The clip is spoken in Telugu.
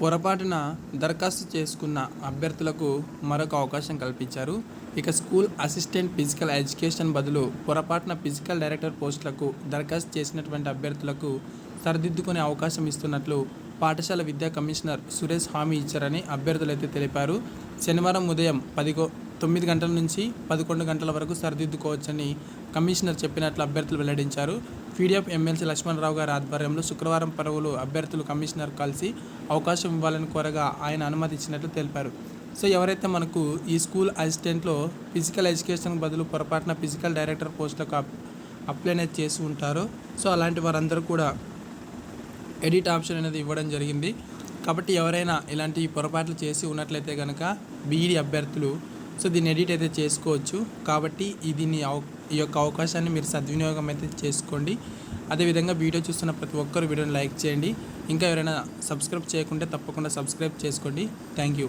పొరపాటున దరఖాస్తు చేసుకున్న అభ్యర్థులకు మరొక అవకాశం కల్పించారు. ఇక స్కూల్ అసిస్టెంట్ ఫిజికల్ ఎడ్యుకేషన్ బదులు పొరపాటున ఫిజికల్ డైరెక్టర్ పోస్టులకు దరఖాస్తు చేసినటువంటి అభ్యర్థులకు సరిదిద్దుకునే అవకాశం ఇస్తున్నట్లు పాఠశాల విద్యా కమిషనర్ సురేష్ హామీ ఇచ్చారని అభ్యర్థులైతే తెలిపారు. శనివారం ఉదయం పదిగో తొమ్మిది గంటల నుంచి పదకొండు గంటల వరకు సరిదిద్దుకోవచ్చని కమిషనర్ చెప్పినట్లు అభ్యర్థులు వెల్లడించారు. పీడిఎఫ్ ఎమ్మెల్సీ లక్ష్మణరావు గారి ఆధ్వర్యంలో శుక్రవారం పరువులు అభ్యర్థులు కమిషనర్ కలిసి అవకాశం ఇవ్వాలని కోరగా ఆయన అనుమతి ఇచ్చినట్లు తెలిపారు. సో ఎవరైతే మనకు ఈ స్కూల్ అసిస్టెంట్లో ఫిజికల్ ఎడ్యుకేషన్ బదులు పొరపాటున ఫిజికల్ డైరెక్టర్ పోస్టులకు అప్లై అనేది చేసి ఉంటారో సో అలాంటి వారందరూ కూడా ఎడిట్ ఆప్షన్ అనేది ఇవ్వడం జరిగింది. కాబట్టి ఎవరైనా ఇలాంటి పొరపాట్లు చేసి ఉన్నట్లయితే కనుక బీఈడి అభ్యర్థులు సో దీన్ని ఎడిట్ అయితే చేసుకోవచ్చు. కాబట్టి ఈ దీన్ని అవ ఈ యొక్క అవకాశాన్ని మీరు సద్వినియోగం అయితే చేసుకోండి. అదేవిధంగా వీడియో చూస్తున్న ప్రతి ఒక్కరు వీడియోని లైక్ చేయండి. ఇంకా ఎవరైనా సబ్స్క్రైబ్ చేయకుంటే తప్పకుండా సబ్స్క్రైబ్ చేసుకోండి. Thank you.